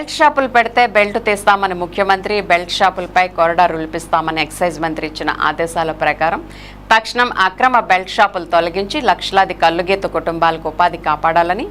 Belt షాపులు పెడితే belt తీస్తామని ముఖ్యమంత్రి బెల్ట్ షాపులపై కొరడా రులిపిస్తామని ఎక్సైజ్ మంత్రి ఇచ్చిన ఆదేశాల ప్రకారం తక్షణం అక్రమ బెల్ట్ షాపులు తొలగించి లక్షలాది కల్లుగీత కుటుంబాలకు ఉపాధి కాపాడాలని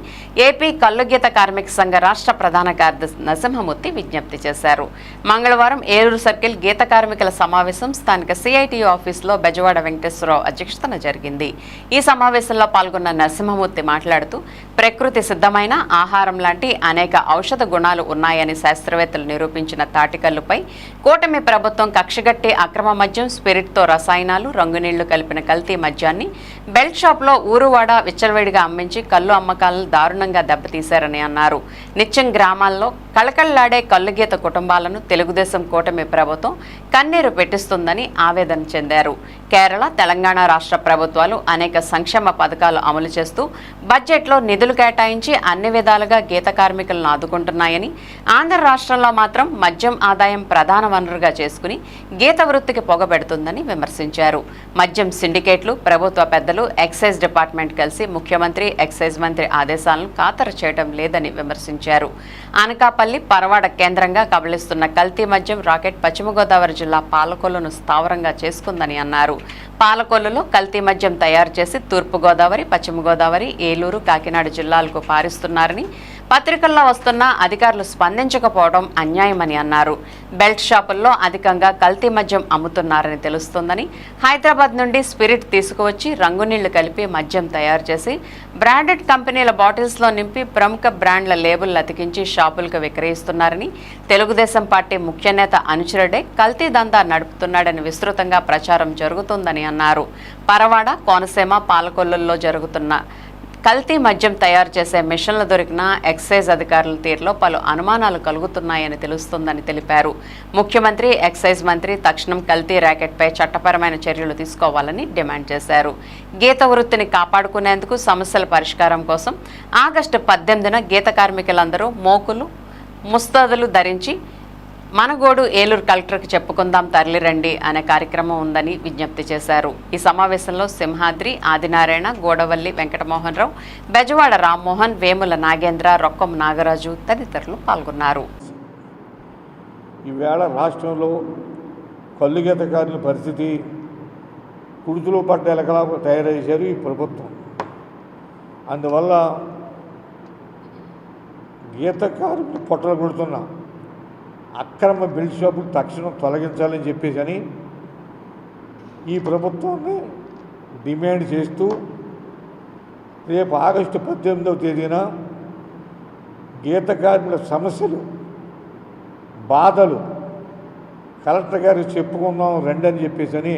ఏపీ కల్లుగీత కార్మిక సంఘ రాష్ట్ర ప్రధాన కార్యదర్శి నరసింహమూర్తి విజ్ఞప్తి చేశారు. మంగళవారం ఏలూరు సర్కిల్ గీత కార్మికుల సమావేశం స్థానిక సిఐటియు ఆఫీసులో బెజవాడ వెంకటేశ్వరరావు అధ్యక్షతన జరిగింది. ఈ సమావేశంలో పాల్గొన్న నరసింహమూర్తి మాట్లాడుతూ ప్రకృతి సిద్ధమైన ఆహారం లాంటి అనేక ఔషధ గుణాలు ఉన్నాయని శాస్త్రవేత్తలు నిరూపించిన తాటికల్లుపై కూటమి ప్రభుత్వం కక్షగట్టి అక్రమ మద్యం స్పిరిట్తో రసాయనాలు రంగునీళ్ళు కలిపిన కల్తీ మద్యాన్ని బెల్ట్ షాప్లో ఊరువాడ విచ్చలవేడిగా అమ్మించి కళ్ళు అమ్మకాలను దారుణంగా దెబ్బతీశారని అన్నారు. నిత్యం గ్రామాల్లో కళకళలాడే కళ్ళుగీత కుటుంబాలను తెలుగుదేశం కూటమి ప్రభుత్వం కన్నీరు పెట్టిస్తుందని ఆవేదన చెందారు. కేరళ తెలంగాణ రాష్ట్ర ప్రభుత్వాలు అనేక సంక్షేమ పథకాలు అమలు చేస్తూ బడ్జెట్లో నిధులు కేటాయించి అన్ని విధాలుగా గీత కార్మికులను ఆదుకుంటున్నాయని ఆంధ్ర రాష్ట్రంలో మాత్రం మద్యం ఆదాయం ప్రధాన వనరుగా చేసుకుని గీత వృత్తికి పొగబెడుతుందని విమర్శించారు. మద్యం సిండికేట్లు ప్రభుత్వ పెద్ద పెద్దలు ఎక్సైజ్ డిపార్ట్మెంట్ కలిసి ముఖ్యమంత్రి ఎక్సైజ్ మంత్రి ఆదేశాలను ఖాతరు చేయడం లేదని విమర్శించారు. అనకాపల్లి పరవాడ కేంద్రంగా కబలిస్తున్న కల్తీ మద్యం రాకెట్ పశ్చిమ గోదావరి జిల్లా పాలకొల్లును స్థావరంగా చేసుకుందని అన్నారు. పాలకొల్లులో కల్తీ మద్యం తయారు చేసి తూర్పుగోదావరి పశ్చిమ గోదావరి ఏలూరు కాకినాడ జిల్లాలకు పారిస్తున్నారని పత్రికల్లో వస్తున్న అధికారులు స్పందించకపోవడం అన్యాయమని అన్నారు. బెల్ట్ షాపుల్లో అధికంగా కల్తీ మద్యం అమ్ముతున్నారని తెలుస్తోందని హైదరాబాద్ నుండి స్పిరిట్ తీసుకువచ్చి రంగునీళ్ళు కలిపి మద్యం తయారు చేసి బ్రాండెడ్ కంపెనీల బాటిల్స్లో నింపి ప్రముఖ బ్రాండ్ల లేబుల్ అతికించి షాపులకు విక్రయిస్తున్నారని తెలుగుదేశం పార్టీ ముఖ్య నేత అనుచరుడే కల్తీ దందా నడుపుతున్నాడని విస్తృతంగా ప్రచారం జరుగుతుందని అన్నారు. పరవాడ కోనసీమ పాలకొల్లుల్లో జరుగుతున్న కల్తీ మద్యం తయారు చేసే మిషన్లు దొరికిన ఎక్సైజ్ అధికారుల తీరులో పలు అనుమానాలు కలుగుతున్నాయని తెలుస్తోందని తెలిపారు. ముఖ్యమంత్రి ఎక్సైజ్ మంత్రి తక్షణం కల్తీ ర్యాకెట్పై చట్టపరమైన చర్యలు తీసుకోవాలని డిమాండ్ చేశారు. గీత వృత్తిని కాపాడుకునేందుకు సమస్యల పరిష్కారం కోసం ఆగస్టు పద్దెనిమిదిన గీత కార్మికులందరూ మోకులు ముస్తాదులు ధరించి మనగోడు ఏలూరు కలెక్టర్కి చెప్పుకుందాం తరలిరండి అనే కార్యక్రమం ఉందని విజ్ఞప్తి చేశారు. ఈ సమావేశంలో సింహాద్రి ఆదినారాయణ గోడవల్లి వెంకటమోహన్ రావు బెజవాడ రామ్మోహన్ వేముల నాగేంద్ర రొక్కం నాగరాజు తదితరులు పాల్గొన్నారు. ఈవేళ రాష్ట్రంలో కల్లుగీత పరిస్థితి కుడుతులు పడ్డ ఎలకలా తయారయ్యారు ఈ ప్రభుత్వం. అందువల్ల గీతకారులు పొట్టలు కొడుతున్న. అక్రమ బిల్డ్ షాపులు తక్షణం తొలగించాలని చెప్పేసి అని ఈ ప్రభుత్వాన్ని డిమాండ్ చేస్తూ రేపు ఆగస్టు పద్దెనిమిదవ తేదీన గీత కార్మికుల సమస్యలు బాధలు కలెక్టర్ గారికి చెప్పుకుందాం రండి అని చెప్పేసి అని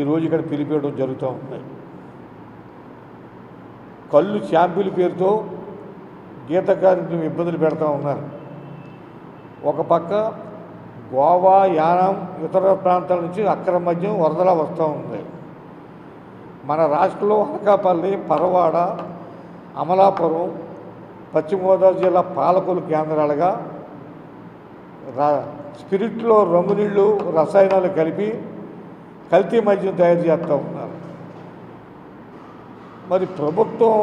ఈరోజు ఇక్కడ పిలిపేయడం జరుగుతూ ఉంది. కళ్ళు షాంపుల పేరుతో గీత కార్మికులు ఇబ్బందులు పెడతా ఉన్నారు. ఒక పక్క గోవా యానం ఇతర ప్రాంతాల నుంచి అక్రమ మద్యం వరదలా వస్తూ ఉంది. మన రాష్ట్రంలో అనకాపల్లి పరవాడ అమలాపురం పశ్చిమ గోదావరి జిల్లా పాలకులు కేంద్రాలుగా రా స్పిరిట్లో రంగునీళ్ళు రసాయనాలు కలిపి కల్తీ మద్యం తయారు చేస్తూ ఉన్నారు. మరి ప్రభుత్వం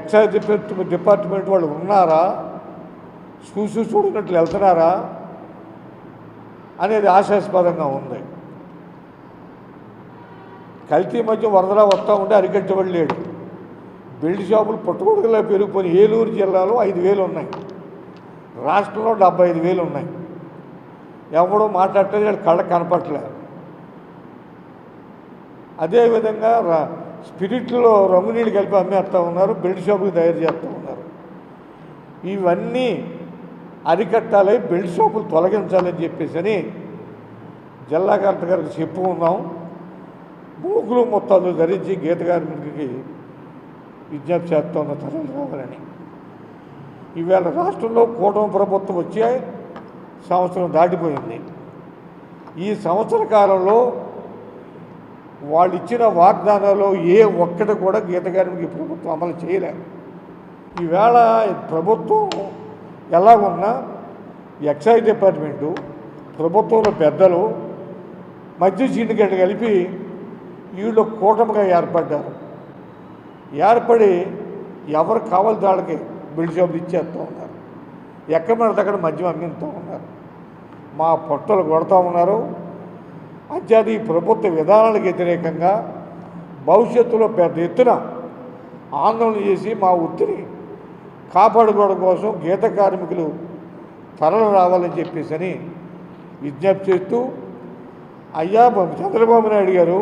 ఎక్సైజ్ డిపార్ట్మెంట్ డిపార్ట్మెంట్ వాళ్ళు ఉన్నారా? చూసి చూడనట్లు వెళ్తున్నారా అనేది ఆశాస్పదంగా ఉంది. కల్తీ మధ్య వరదలా వస్తూ ఉంటే అరికట్టబడి లేడు. బిల్డ్ షాపులు పుట్టుకొడుగులా పెరిగిపోయి ఏలూరు జిల్లాలో ఐదు వేలు ఉన్నాయి. రాష్ట్రంలో డెబ్బై ఐదు వేలు ఉన్నాయి. ఎవడో మాట్లాడటం కళ్ళ కనపట్లే అదేవిధంగా రా స్పిరిట్లో రంగునీళ్ళు కలిపి అమ్మేస్తూ ఉన్నారు బిల్డ్ షాపులు తయారు చేస్తూ ఉన్నారు. ఇవన్నీ అరికట్టాలి బెల్ట్ షాపులు తొలగించాలని చెప్పేసి అని జిల్లా కలెక్టర్ గారికి చెప్పుకున్నాం మూకులు మొత్తాలు ధరించి గీత కార్మికుడికి విజ్ఞప్తి చేస్తూ ఉన్న తరలి రావాలని. ఈవేళ రాష్ట్రంలో కూటమి ప్రభుత్వం వచ్చే సంవత్సరం దాటిపోయింది. ఈ సంవత్సర కాలంలో వాళ్ళు ఇచ్చిన వాగ్దానాలు ఏ ఒక్కటి కూడా గీత కార్మిక ప్రభుత్వం అమలు చేయలేదు ఈవేళ ప్రభుత్వం ఎలాగున్నా ఎక్సైజ్ డిపార్ట్మెంటు ప్రభుత్వంలో పెద్దలు మధ్య సిండికేట్ కలిపి వీళ్ళు కూటమిగా ఏర్పడ్డారు. ఏర్పడి ఎవరు కావాలి దాడికి బిల్డ్ షాపులు ఇచ్చేస్తూ ఉన్నారు. ఎక్కడ పడితే అక్కడ మద్యం అమ్మిస్తూ ఉన్నారు. మా పొట్టలు కొడతా ఉన్నారు. అంచేది ఈ ప్రభుత్వ విధానాలకు వ్యతిరేకంగా భవిష్యత్తులో పెద్ద ఎత్తున ఆందోళన చేసి మా ఒత్తిడి కాపాడుకోవడం కోసం గీత కార్మికులు తరలు రావాలని చెప్పేసి అని విజ్ఞప్తి చేస్తూ అయ్యా బాబు చంద్రబాబు నాయుడు గారు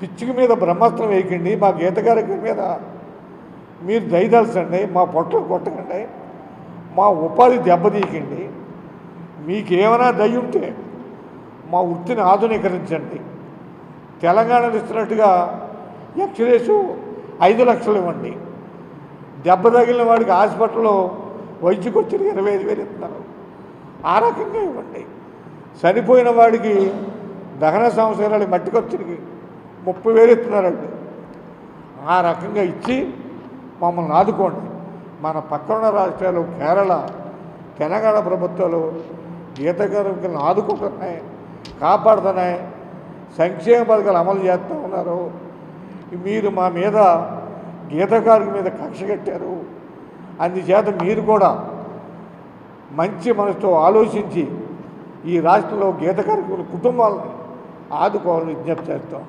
పిచ్చికి మీద బ్రహ్మాస్త్రం వేయకండి మా గీత కార్మికుల మీద మీరు దయదలచండి మా పొట్టలు కొట్టకండి మా ఉపాధి దెబ్బతీయకండి మీకేమైనా దయ ఉంటే మా వృత్తిని ఆధునీకరించండి. తెలంగాణ ఇస్తున్నట్టుగా ఎక్స్రేసు ఐదు లక్షలు ఇవ్వండి. దెబ్బ తగిలిన వాడికి హాస్పిటల్లో వైద్య ఖర్చులు ఇరవై ఐదు వేలు ఇస్తున్నారు. ఆ రకంగా ఇవ్వండి. చనిపోయిన వాడికి దహన సంవత్సరాలు మట్టి ఖర్చులకి ముప్పై వేలు ఇస్తున్నారండి. ఆ రకంగా ఇచ్చి మమ్మల్ని ఆదుకోండి. మన పక్కన రాష్ట్రాలు కేరళ తెలంగాణ ప్రభుత్వాలు గీత కార్మికులను ఆదుకుంటున్నాయి కాపాడుతున్నాయి సంక్షేమ పథకాలు అమలు చేస్తూ ఉన్నారు. మీరు మా మీద గీత మీద కక్ష కట్టారు. అందుచేత మీరు కూడా మంచి మనసుతో ఆలోచించి ఈ రాష్ట్రంలో గీత కుటుంబాలను ఆదుకోవాలని విజ్ఞప్తి చేస్తాం.